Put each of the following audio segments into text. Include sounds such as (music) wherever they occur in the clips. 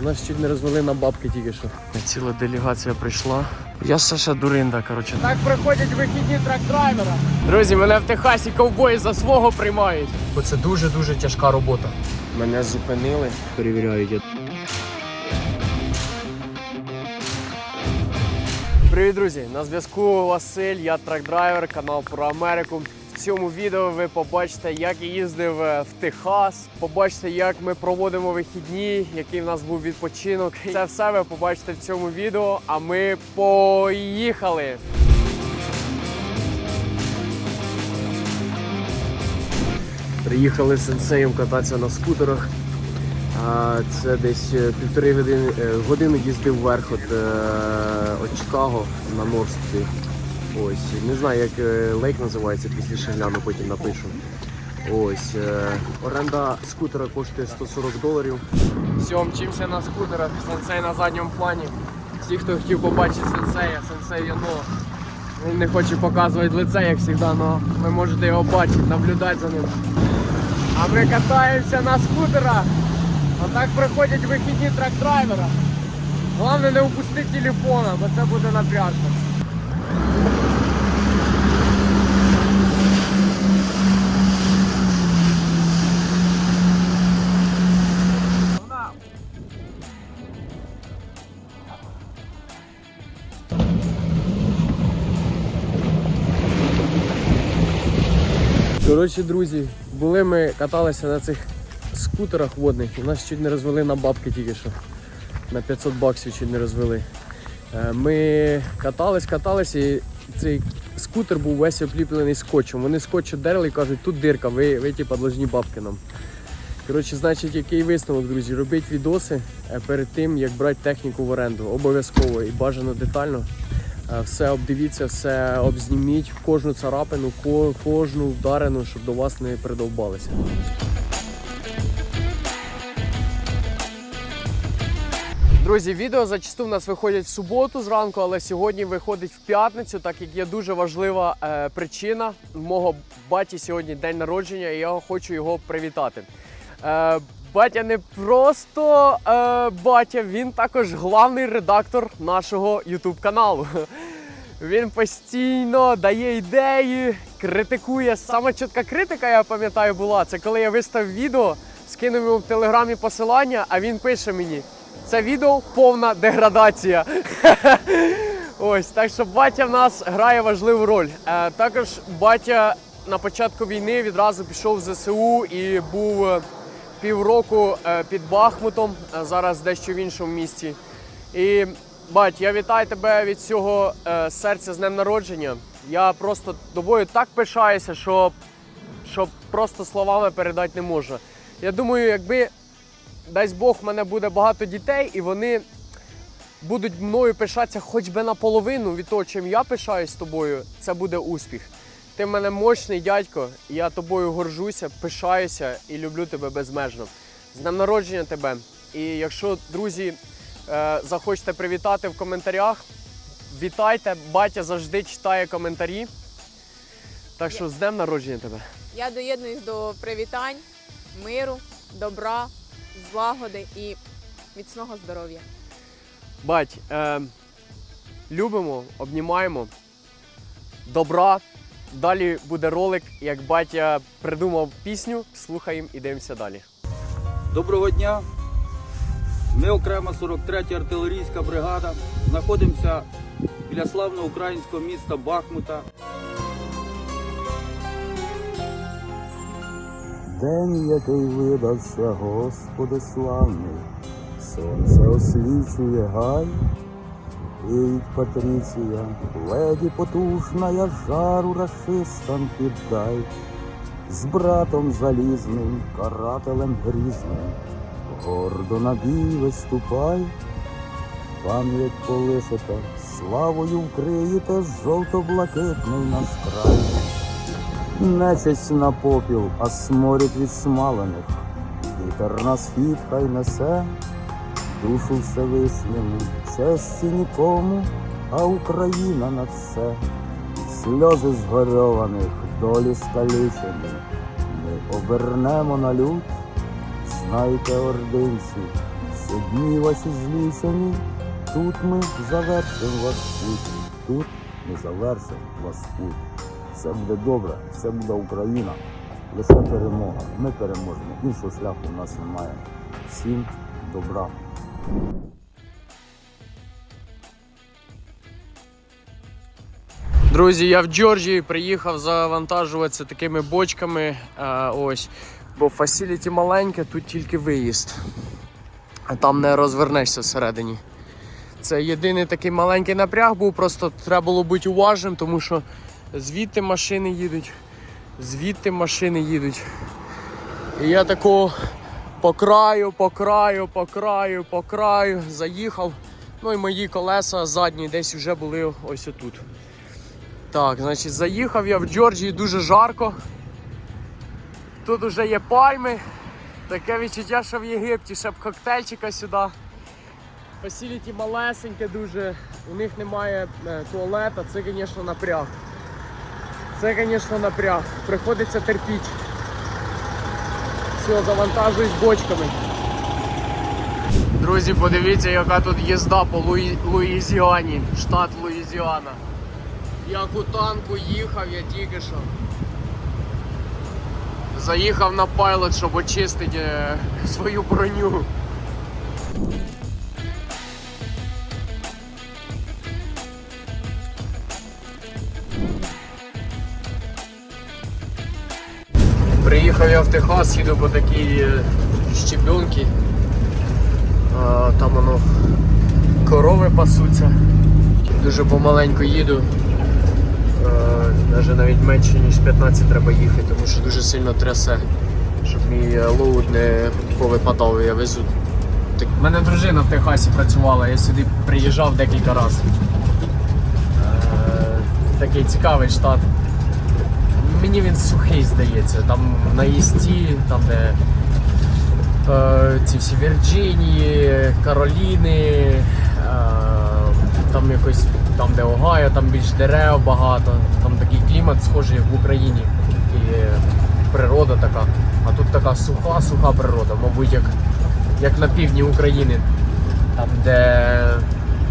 Нас чуть не розвели на бабки тільки що. Ціла делегація прийшла. Я Саша Дуринда, коротше. Так приходять вихідні трак-драйвера. Друзі, мене в Техасі ковбої за свого приймають. Бо це дуже-дуже тяжка робота. Мене зупинили, перевіряють. Привіт, друзі! На зв'язку Василь, я трак-драйвер, канал про Америку. Цьому відео ви побачите, як їздив е, в Техас, побачите, як ми проводимо вихідні, який в нас був відпочинок. Це все ви побачите в цьому відео. А ми поїхали! Приїхали з сенсеєм кататися на скутерах. Це десь е, півтори години е, годину їздив вверх від, Чикаго на Норстрі. Ось. Не знаю, як е, лейк називається, пізніше гляну, потім напишу. Ось. е, Оренда скутера коштує 140 доларів. Все, мчимося на скутерах, сенсей на задньому плані. Всі, хто хотів побачити сенсея, сенсей Яно. Він не хоче показувати лице, як завжди, але ви можете його бачити, наблюдати за ним. А ми катаємося на скутерах. А так приходять вихідні трак-драйвера. Головне не упустити телефона, бо це буде напряжно. Коротше, друзі, були ми каталися на цих скутерах водних і нас чуть не розвели на бабки тільки що. На 500 баксів чуть не розвели. Е, Ми катались, катались і цей скутер був весь обліплений скотчем. Вони скотч дерли і кажуть, тут дирка, ви, ви типа должні бабки нам. Коротше, значить, який висновок, друзі, робіть відоси е, перед тим, як брати техніку в оренду. Обов'язково і бажано детально. Е, Все обдивіться, все обзніміть, кожну царапину, кожну вдарину, щоб до вас не придовбалися. Друзі, відео зачасту в нас виходять в суботу зранку, але сьогодні виходить в п'ятницю, так як є дуже важлива е, причина. Мого баті сьогодні день народження, і я хочу його привітати. Е, батя не просто е, батя, він також главний редактор нашого YouTube каналу. Він постійно дає ідеї, критикує. Саме чітка критика, я пам'ятаю, була. Це коли я виставив відео, скинув йому в телеграмі посилання, а він пише мені: це відео повна деградація. (laughs) Ось так що батя в нас грає важливу роль. Е, також батя на початку війни відразу пішов в ЗСУ і був е, півроку е, під Бахмутом, зараз дещо в іншому місті. І бать, я вітаю тебе від цього е, серця з днем народження. Я просто тобою так пишаюся, що, що просто словами передати не можу. Я думаю, якби дасть Бог, в мене буде багато дітей, і вони будуть мною пишатися хоч би наполовину від того, чим я пишаюсь тобою, це буде успіх. Ти в мене мощний дядько, я тобою горжуся, пишаюся і люблю тебе безмежно. З днем народження тебе. І якщо, друзі, захочете привітати в коментарях, вітайте. Батя завжди читає коментарі. Так що з днем народження тебе. Я доєднуюсь до привітань, миру, добра, злагоди і міцного здоров'я. Бать, е, любимо, обнімаємо. Добра. Далі буде ролик, як батя придумав пісню. Слухаємо і дивимося далі. Доброго дня. Ми окрема 43-я артилерійська бригада. Знаходимося біля славного українського міста Бахмута. День, який видався, Господи славний, сонце освічує гай, Віють Патріція, леді потужна, я жару расистам піддай, з братом залізним, карателем грізним, гордо на бій виступай, пам'ять полишите, славою вкриєте жовто-блакитний наш край. Нечисть на попіл, а сморід від смалених. Вітер на схід хай несе, душу Всевишньому, честі нікому, а Україна над все. Сльози згорьованих, долі скалічені, ми обернемо на лють, знайте, ординці, Одні ваші злі самі, тут ми завершимо ваш путь. Тут ми завершимо ваш путь. Все буде добре, все буде Україна. Лише перемога. Ми переможемо. Іншого шляху в нас немає. Всім добра. Друзі, я в Джорджії приїхав завантажуватися такими бочками. А, ось, бо фасіліті маленьке, тут тільки виїзд. А там не розвернешся всередині. Це єдиний такий маленький напряг був, просто треба було бути уважним, тому що звідти машини їдуть, звідти машини їдуть. І я тако по краю, по краю, по краю, по краю заїхав. Ну і мої колеса задні десь вже були ось отут. Так, значить, заїхав я в Джорджії дуже жарко. Тут вже є пальми. Таке відчуття, що в Єгипті ще б коктейльчика сюди. Фасіліті малесеньке дуже, у них немає е, туалета, це, звісно, напряг. Це, звісно, напряг. Приходиться терпіти. Все, завантажуюсь бочками. Друзі, подивіться, яка тут їзда по Луї... Луїзіані, штат Луїзіана. Як у танку їхав я тільки що. Заїхав на пайлот, щоб очистити е, свою броню. Приїхав я в Техас, їду по такій е, щебенці. Там воно корови пасуться. Дуже помаленьку їду. Навіть навіть менше ніж 15 треба їхати, тому що дуже сильно трясе, щоб мій е, лоуд не повипадав, я везу. В мене дружина в Техасі працювала, я сюди приїжджав декілька разів. Е, Такий цікавий штат. Мені він сухий здається. Там на Істі, там де е, ці всі Вірджинії, Кароліни, е, там якось там, де Огайо, там більш дерев багато, там такий клімат схожий як в Україні. І природа така. А тут така суха, суха природа, мабуть, як, як на півдні України, там де,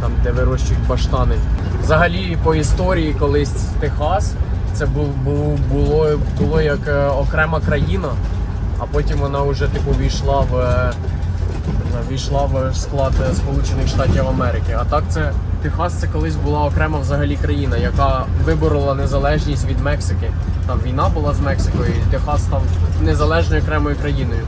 там, де вирощують баштани. Взагалі по історії колись Техас це був, був, було, було як е, окрема країна, а потім вона вже типу війшла в, е, війшла в склад Сполучених Штатів Америки. А так це Техас це колись була окрема взагалі країна, яка виборола незалежність від Мексики. Там війна була з Мексикою, і Техас став незалежною окремою країною.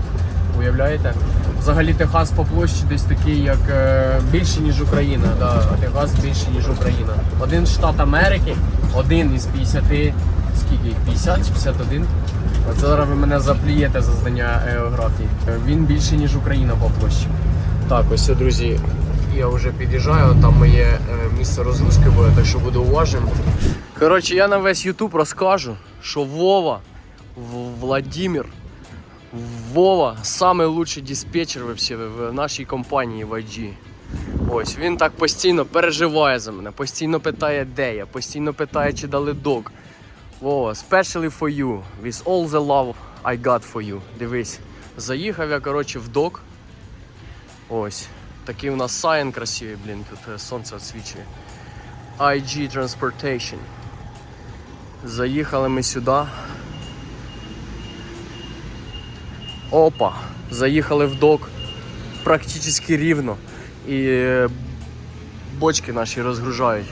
Уявляєте? Взагалі Техас по площі десь такий, як е, більше, ніж Україна. Да, Техас більше, ніж Україна. Один штат Америки, один із 50, скільки їх? 50 чи 51. Оце зараз ви мене заплієте за знання географії. Він більше, ніж Україна по площі. Так, ось друзі. Я вже під'їжджаю, там моє е, місце розгрузки буде, так що буду уважним. Коротше, я на весь Ютуб розкажу, що Вова, Владимир, Вова лучший диспетчер в нашій компанії в IG. Ось він так постійно переживає за мене, постійно питає, де я, постійно питає, чи дали док. Вова, especially for you, with all the love I got for you. Дивись, заїхав я, коротше, в док. Ось. Такий у нас сайен красивий, блін, тут е, сонце освічує. IG Transportation. Заїхали ми сюди. Опа! Заїхали в док практично рівно. І е, бочки наші розгружають.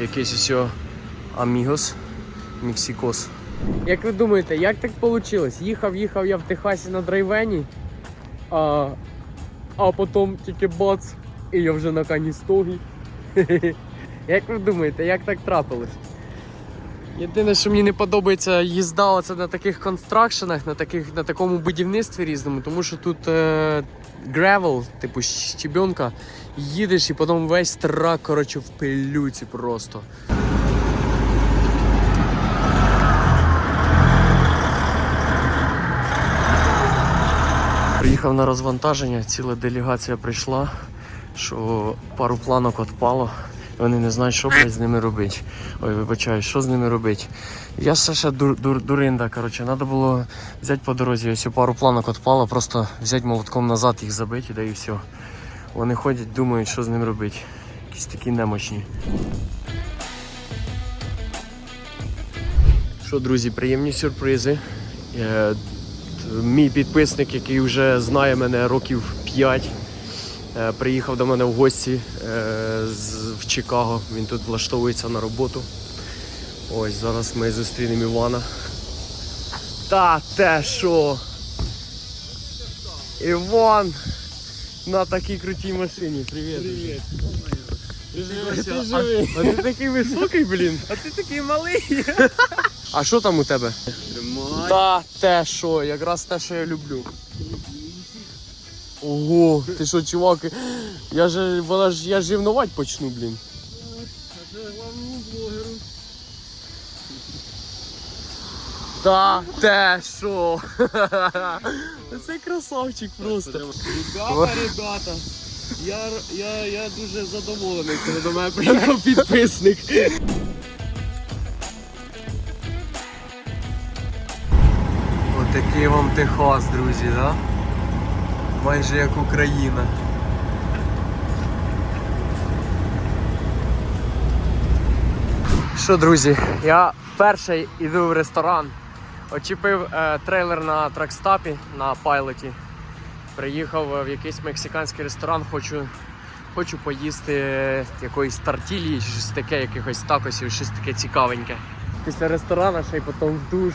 Якийсь ось Амігос, Мексикос. Як ви думаєте, як так вийшло? Їхав, їхав я в Техасі на драйвені, а, а потім тільки бац, і я вже на каністогі. (laughs) Як ви думаєте, як так трапилось? Єдине, що мені не подобається їзда оце на таких констракшенах, на таких, на такому будівництві різному, тому що тут е, гревел, типу щебенка, їдеш і потім весь трак, коротше, в пилюці просто. Приїхав на розвантаження, ціла делегація прийшла, що пару планок відпало. Вони не знають, що блядь, з ними робити. Ой, вибачаю, що з ними робити. Я ще ще дур, дур, дуринда, коротше, треба було взяти по дорозі, ось пару планок відпало, просто взяти молотком назад, їх забити, да і все. Вони ходять, думають, що з ним робити. Якісь такі немощні. Що, друзі, приємні сюрпризи. Мій підписник, який вже знає мене років 5, е, приїхав до мене в гості е, в Чикаго. Він тут влаштовується на роботу. Ось зараз ми зустрінемо Івана. Та те що? Іван! На такій крутій машині. Привіт. Привіт. Ти живий. А, а ти такий високий, блін. А ти такий малий. (laughs) А що там у тебе? Та те що, якраз те, що я люблю. Ого, ти що, чувак, я ж, вона ж, я ж рівнувати почну, блін. Та те що. (laughs) Це красавчик просто. Ребята, ребята. Я, я, я дуже задоволений, коли до мене (laughs) приїхав підписник. Отакий вам Техас, друзі, да? Майже як Україна. Що, друзі, я перший іду в ресторан. Очіпив е, трейлер на тракстапі на пайлоті. Приїхав в якийсь мексиканський ресторан, хочу, хочу поїсти якоїсь тартілі, щось таке, якихось такосів, щось таке цікавеньке. Після ресторану ще й потім в душ.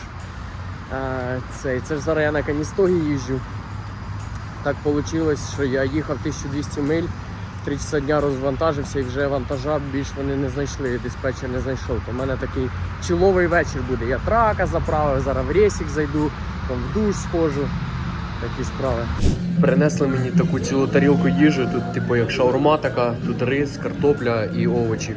Е, Цей, це ж зараз я на Каністогі їжджу. Так вийшло, що я їхав 1200 миль, в 3 часа дня розвантажився і вже вантажа більш вони не знайшли, диспетчер не знайшов. То в мене такий чоловий вечір буде. Я трака заправив, зараз в ресік зайду, там в душ схожу. Такі справи. Принесли мені таку цілу тарілку їжі. Тут, типу, як шаурма така, тут рис, картопля і овочі.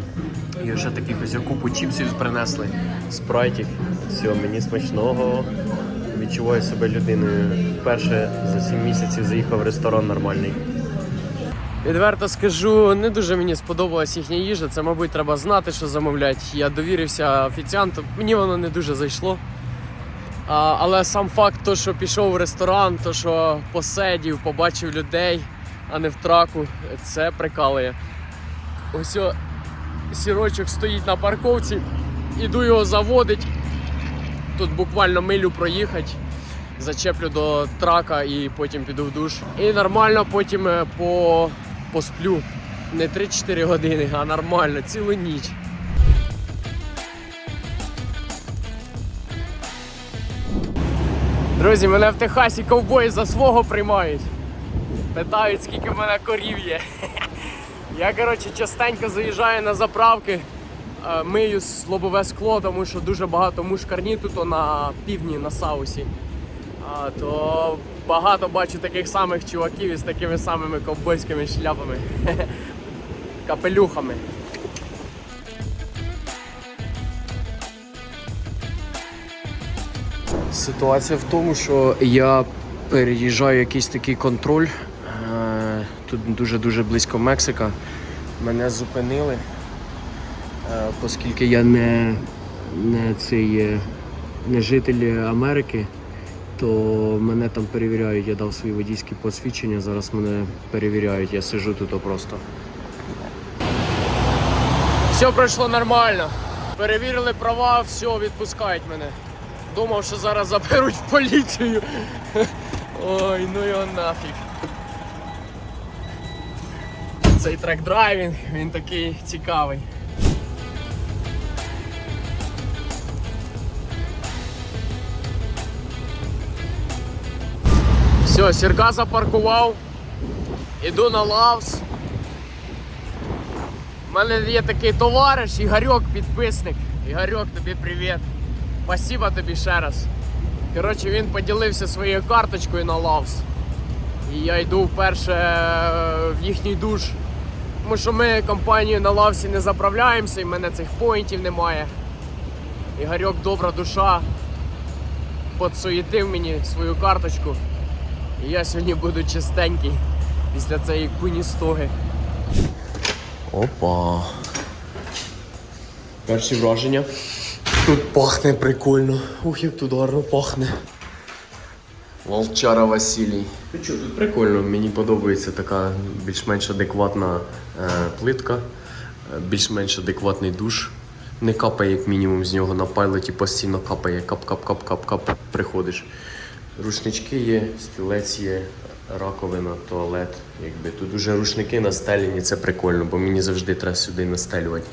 І вже таких ось купу чіпсів принесли, спрайтів. Все, мені смачного. Відчуваю себе людиною. Перше за 7 місяців заїхав в ресторан нормальний. Відверто скажу, не дуже мені сподобалась їхня їжа. Це, мабуть, треба знати, що замовляти. Я довірився офіціанту, мені воно не дуже зайшло. А, але сам факт, то, що пішов в ресторан, то, що посидів, побачив людей, а не в траку, це прикалує. Ось о, сірочок стоїть на парковці, іду його заводить. Тут буквально милю проїхати, зачеплю до трака і потім піду в душ. І нормально потім е, по, посплю. Не 3-4 години, а нормально, цілу ніч. Друзі, мене в Техасі ковбої за свого приймають. Питають, скільки в мене корів є. (laughs) Я, коротше, частенько заїжджаю на заправки, е, мию лобове скло, тому що дуже багато мушкарні тут на півдні, на Саусі. То багато бачу таких самих чуваків із такими самими ковбойськими шляпами. (laughs) Капелюхами. Ситуація в тому, що я переїжджаю якийсь такий контроль. Е, Тут дуже-дуже близько Мексика. Мене зупинили, е, оскільки я не, не, цей, е, не житель Америки, то мене там перевіряють. Я дав свої водійські посвідчення, зараз мене перевіряють, я сижу тут просто. Все пройшло нормально. Перевірили права, все, відпускають мене. Думав, що зараз заберуть в поліцію. Ой, ну його нафіг. Цей трек драйвінг, він такий цікавий. Все, сірка запаркував. Іду на лавс. У мене є такий товариш, Ігорьок, підписник. Ігорьок, тобі привіт. Спасибо тобі ще раз. Коротше, він поділився своєю карточкою на лавс. І я йду вперше е, в їхній душ. Тому що ми компанією на лавсі не заправляємося, і в мене цих поінтів немає. Ігорьок добра душа. Подсуєтив мені свою карточку. І я сьогодні буду чистенький після цієї куністоги. Опа. Перші враження. Тут пахне прикольно. Ух, як тут гарно пахне. Волчара Василій. Ну що, тут прикольно, мені подобається така більш-менш адекватна е, плитка, е, більш-менш адекватний душ. Не капає, як мінімум, з нього на пайлоті постійно капає, кап-кап-кап-кап-кап, приходиш. Рушнички є, стілець є, раковина, туалет. Якби. Тут уже рушники настелені, це прикольно, бо мені завжди треба сюди настелювати.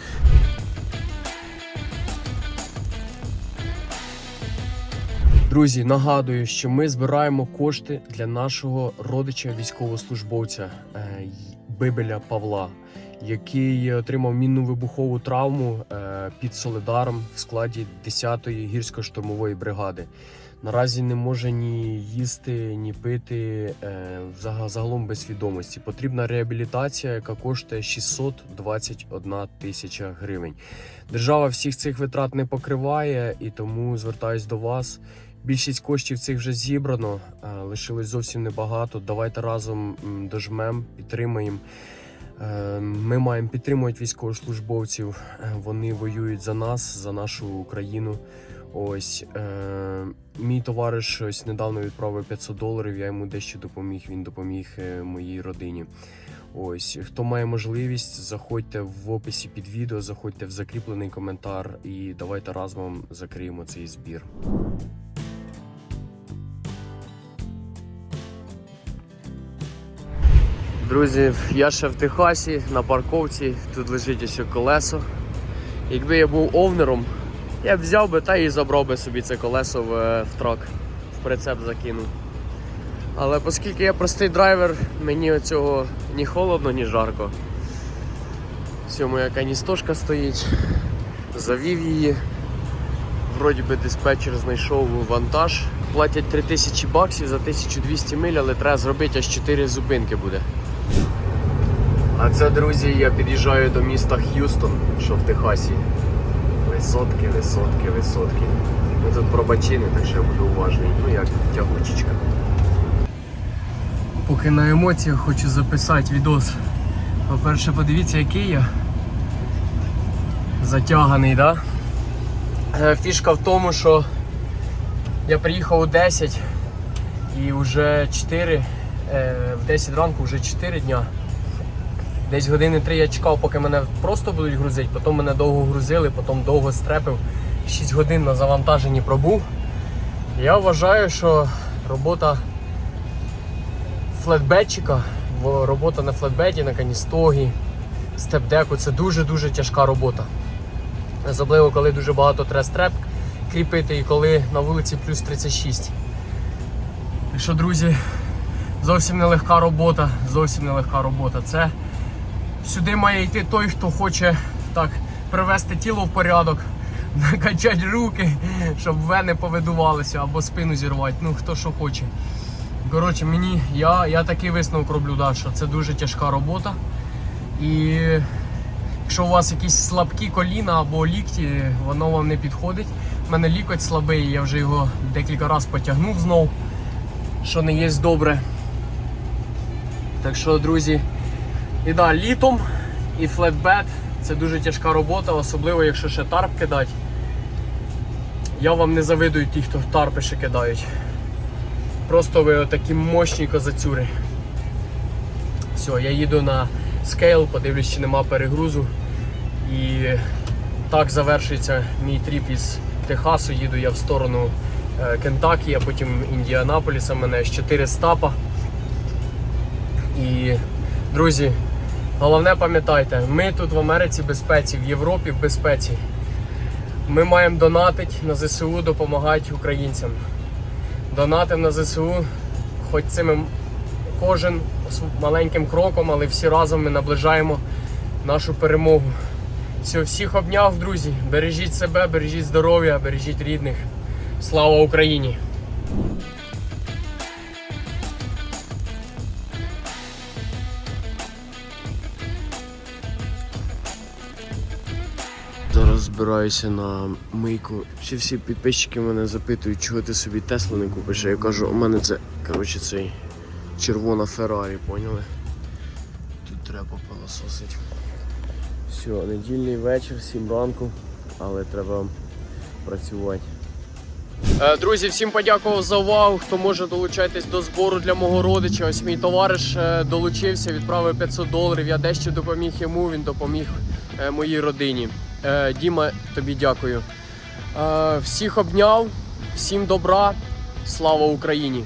Друзі, нагадую, що ми збираємо кошти для нашого родича військовослужбовця е, Бибеля Павла, який отримав мінну вибухову травму е, під Солидаром в складі 10-ї гірсько-штурмової бригади. Наразі не може ні їсти, ні пити е, загалом без свідомості. Потрібна реабілітація, яка коштує 621 тисяча гривень. Держава всіх цих витрат не покриває, і тому звертаюсь до вас. Більшість коштів цих вже зібрано, е, лишилось зовсім небагато. Давайте разом м, дожмем, підтримаємо. Е, Ми маємо підтримувати військовослужбовців. Е, Вони воюють за нас, за нашу Україну. Ось мій товариш ось недавно відправив 500 доларів. Я йому дещо допоміг. Він допоміг моїй родині. Ось хто має можливість, заходьте в описі під відео, заходьте в закріплений коментар і давайте разом закриємо цей збір. Друзі, я ще в Техасі на парковці. Тут лежить ось колесо. Якби я був овнером, я б взяв би та і забрав би собі це колесо в, е, в трак, в прицеп закинув. Але оскільки я простий драйвер, мені цього ні холодно, ні жарко. Все, моя каністошка стоїть, завів її. Вроді би диспетчер знайшов вантаж. Платять 3000 баксів за 1200 миль, але треба зробити аж 4 зупинки буде. А це, друзі, я під'їжджаю до міста Х'юстон, що в Техасі. Висотки, висотки, висотки. Ми тут пробачини, так що я буду уважний. Ну як тягучечка. Поки на емоціях хочу записати відос. По-перше, подивіться, який я. Затяганий? Да? Фішка в тому, що я приїхав у 10 і вже 4, е, в 10 ранку вже 4 дня. Десь години 3 я чекав, поки мене просто будуть грузити, потім мене довго грузили, потім довго стрепив. 6 годин на завантаженні пробув. Я вважаю, що робота флетбетчика, робота на флетбеті, на каністогі, степдеку це дуже-дуже тяжка робота. Особливо, коли дуже багато треба стреп кріпити і коли на вулиці плюс 36. Так що, друзі, зовсім нелегка робота, зовсім нелегка робота. Це сюди має йти той, хто хоче так привести тіло в порядок, (laughs) накачати руки, щоб вени повидувалися або спину зірвати. Ну хто що хоче. Коротше, мені я, я такий висновок роблю, да, що це дуже тяжка робота. І якщо у вас якісь слабкі коліна або лікті, воно вам не підходить. У мене лікоть слабий, я вже його декілька разів потягнув знов, що не є добре. Так що, друзі, і да, літом і флетбет це дуже тяжка робота, особливо якщо ще тарп кидати. Я вам не завидую ті, хто тарпи ще кидають. Просто ви такі мощні козацюри. Все, я їду на скейл, подивлюсь, чи нема перегрузу. І так завершується мій тріп із Техасу. Їду я в сторону е, Кентакі, а потім Індіанаполіса. У мене 4 стапа. І, друзі, головне пам'ятайте, ми тут в Америці в безпеці, в Європі в безпеці. Ми маємо донатити на ЗСУ, допомагати українцям. Донатимо на ЗСУ, хоч цим кожен маленьким кроком, але всі разом ми наближаємо нашу перемогу. Все, всіх обняв, друзі. Бережіть себе, бережіть здоров'я, бережіть рідних. Слава Україні! Збираюся на мийку. Всі всі підписчики мене запитують, чого ти собі Теслу не купиш. А я кажу, у мене це коротше цей червона Феррарі, поняли? Тут треба пилососити. Все, недільний вечір, 7 ранку, але треба працювати. Е, Друзі, всім подякував за увагу. Хто може долучайтесь до збору для мого родича. Ось мій товариш е, долучився, відправив 500 доларів. Я дещо допоміг йому, він допоміг е, моїй родині. Е, Діма, тобі дякую. Е, Всіх обняв, всім добра, слава Україні!